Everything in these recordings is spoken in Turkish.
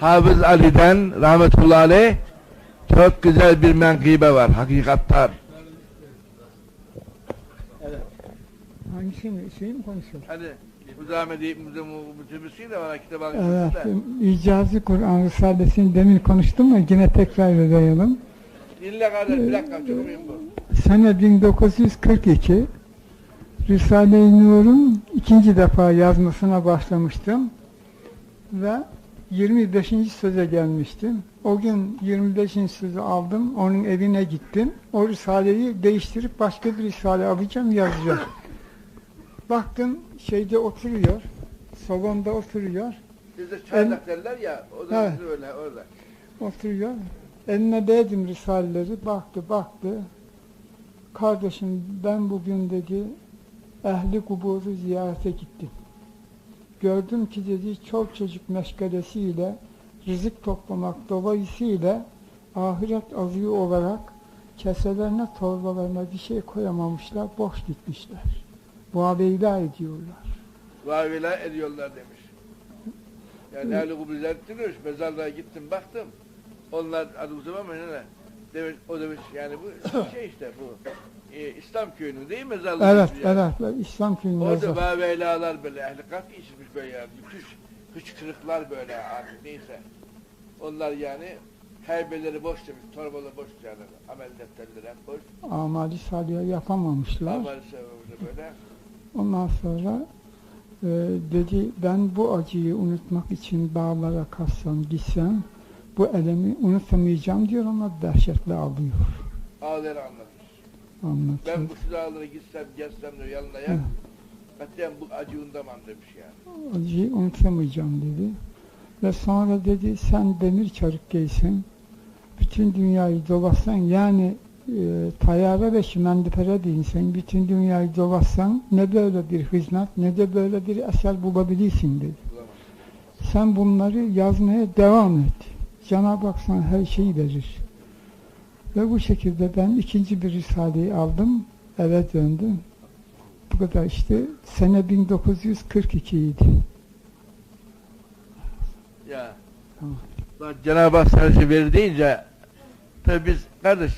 Hafız Ali'den rahmetullahi aleyh çok güzel bir menkıbe var. Hakikattar. Hangisi mi? Şey mi konuşuyor? Hadi bu zahmet mütebüsü de var kitap Evet, İcazi Kur'an Risalesi'ni demin konuştum ama yine tekrar edelim. Dinle kardeş bir dakika çok mühim bu. Sene 1942 Risale-i Nur'un ikinci defa yazmasına başlamıştım ve 25. söze gelmiştim. O gün 25. sözü aldım, onun evine gittim. O Risale'yi değiştirip başka bir Risale alacağım, yazacağım. Baktım şeyde oturuyor, salonda oturuyor, Bizde çaydak derler ya o da Evet. öyle orada. oturuyor. Eline değdim risaleleri, baktı baktı. Kardeşim ben bugün dedi ehli kuburu ziyarete gittim. Gördüm ki dedi çok çocuk meşgalesiyle rızık toplamak dolayısıyla ahiret azığı olarak keselerine torbalarına bir şey koyamamışlar, boş gitmişler. Muaveyla ediyorlar. Vavila ediyorlar demiş. Yani ehli kubur ettiriyor. Mezarlığa gittim baktım. Onlar adı mı ne? Demiş, o demiş yani bu şey işte bu. E, İslam köyünün değil mi mezarlığı? Evet, yani. evet, İslam köyünde Orada vaveylalar böyle ehli kalp içmiş böyle yani. Müthiş hıçkırıklar böyle artık neyse. Onlar yani heybeleri boş demiş, torbaları boş yani. Amel defterleri hep boş. amali saliye yapamamışlar. Amel sebebinde böyle. Ondan sonra e, dedi ben bu acıyı unutmak için dağlara kassam gitsem bu elemi unutamayacağım diyor ama dehşetle ağlıyor. Ağları anlatmış. Anlatıyor. Ben bu şu dağlara gitsem, gelsem diyor yanına ya. Katiyen bu acı unutmam demiş yani. Acıyı unutamayacağım dedi. Ve sonra dedi sen demir çarık giysen bütün dünyayı dolaşsan yani e, tayyare ve şimendifere değinsen bütün dünyayı dolaşsan ne böyle bir hizmet ne de böyle bir eser bulabilirsin dedi. Sen bunları yazmaya devam et. Cenab-ı Hak sana her şeyi verir. Ve bu şekilde ben ikinci bir risaleyi aldım, eve döndüm. Bu kadar işte sene 1942 idi. Ya. Tamam. Cenab-ı Hak sana şey verir deyince tabi biz kardeş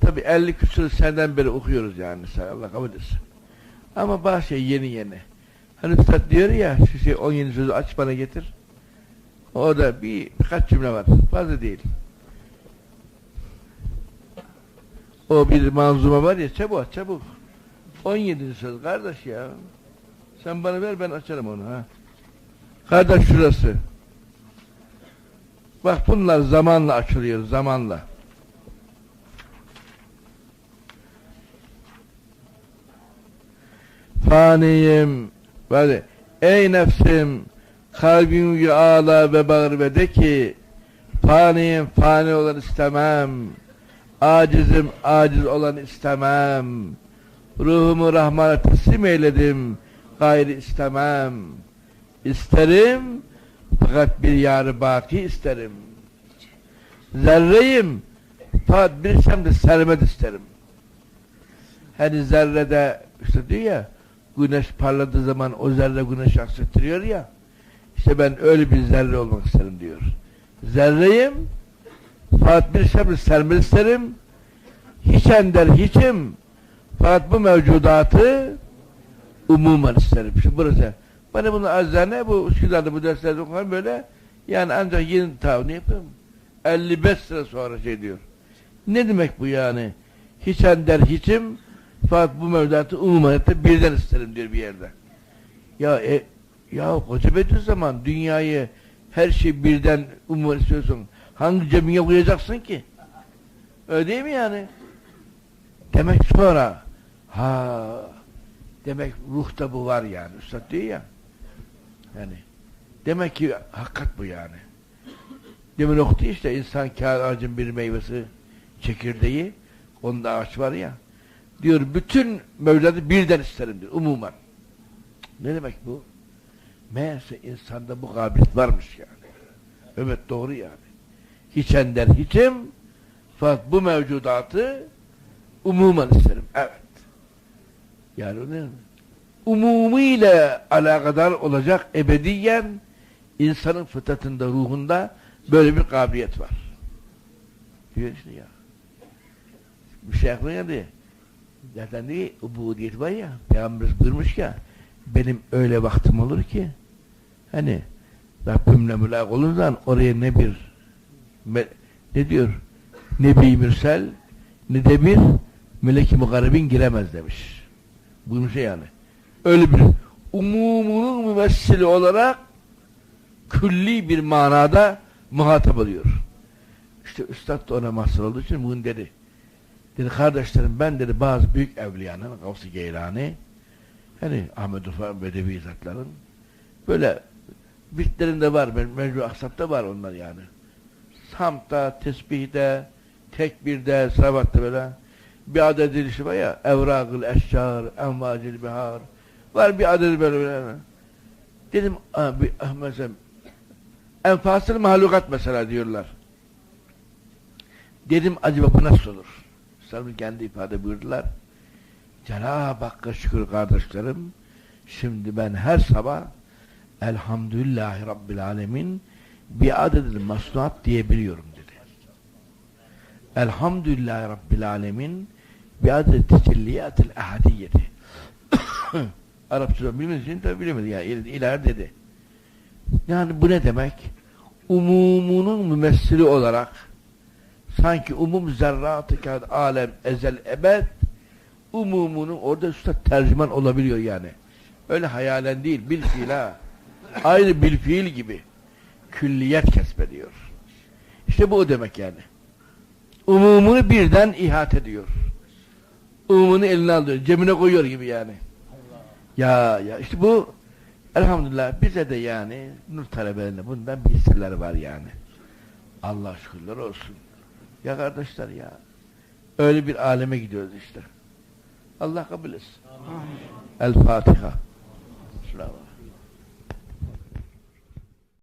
tabi 50 küsur senden beri okuyoruz yani Allah kabul etsin. Ama bazı şey yeni yeni. Hani Üstad diyor ya şu şey 17 sözü aç bana getir. Orada bir birkaç cümle var. Fazla değil. O bir manzuma var ya çabuk çabuk. 17 söz kardeş ya. Sen bana ver ben açarım onu ha. Kardeş şurası. Bak bunlar zamanla açılıyor, zamanla. Faniyim, böyle, ey nefsim, kalbin ağla ve bağır ve de ki, faniyim, fani olan istemem, acizim, aciz olan istemem, ruhumu Rahman'a teslim eyledim, gayri istemem, isterim, fakat bir yarı baki isterim. Zerreyim, fakat bir de sermet isterim. Hani zerrede, işte diyor ya, güneş parladığı zaman o zerre güneş aksettiriyor ya, işte ben öyle bir zerre olmak isterim diyor. Zerreyim, fakat bir de sermet isterim, hiç ender hiçim, fakat bu mevcudatı umumen isterim. Şimdi burası. Bana bunu azane bu Üsküdar'da bu derslerde okuyan böyle yani ancak yeni tavrını yapıyorum. 55 sene sonra şey diyor. Ne demek bu yani? Hiç ender hiçim fakat bu mevzuatı umumiyette birden isterim diyor bir yerde. Ya e, ya koca zaman dünyayı her şey birden umum istiyorsun. Hangi cebine koyacaksın ki? Öyle değil mi yani? Demek sonra ha demek ruhta bu var yani. Üstad diyor ya. Yani demek ki hakikat bu yani. Demin okudu işte insan kâr ağacın bir meyvesi çekirdeği onda ağaç var ya diyor bütün mevzuatı birden isterim diyor umumen. Ne demek bu? Meğerse insanda bu kabiliyet varmış yani. Evet doğru yani. Hiç ender hiçim fakat bu mevcudatı umumen isterim. Evet. Yani ne? umumiyle alakadar olacak ebediyen insanın fıtratında, ruhunda böyle bir kabiliyet var. Diyor işte ya. Bir şey aklına geldi. Zaten diye ubudiyet var ya, Peygamberimiz buyurmuş ya, benim öyle vaktim olur ki, hani Rabbimle mülak olursan oraya ne bir ne diyor? Nebi Mürsel ne de bir melek-i mukarrebin giremez demiş. Buyurmuş ya yani. Öyle bir umumunun mümessili olarak külli bir manada muhatap oluyor. İşte Üstad da ona mahsur olduğu için bugün dedi. Dedi kardeşlerim ben dedi bazı büyük evliyanın Gavs-ı Geylani hani Ahmet Ufa Bedevi zatların böyle bitlerinde var, me- mecmu aksapta var onlar yani. Hamda, tesbihde, tekbirde, salavatta böyle bir adet dirişi var ya evragıl eşşar, envacil bihar var bir adet böyle böyle. Dedim abi mesela enfasıl mahlukat mesela diyorlar. Dedim acaba bu nasıl olur? Üstadımız kendi ifade buyurdular. Cenab-ı Hakk'a şükür kardeşlerim. Şimdi ben her sabah Elhamdülillahi Rabbil Alemin bir adedil masnuat diyebiliyorum dedi. Elhamdülillahi Rabbil Alemin bir adet tecelliyatil ahadiyeti. Arapçada bilmediği için tabi bilemedi. Yani il- iler dedi. Yani bu ne demek? Umumunun mümessili olarak sanki umum zerratı kâd alem ezel ebed umumunun orada üstad tercüman olabiliyor yani. Öyle hayalen değil, bil fiil ha. Aynı bil fiil gibi. Külliyet kesbediyor. İşte bu o demek yani. Umumunu birden ihat ediyor. Umumunu eline alıyor, cebine koyuyor gibi yani. Ya ya işte bu elhamdülillah bize de yani nur talebelerinde bundan bir hisseler var yani. Allah şükürler olsun. Ya kardeşler ya. Öyle bir aleme gidiyoruz işte. Allah kabul etsin. El Fatiha.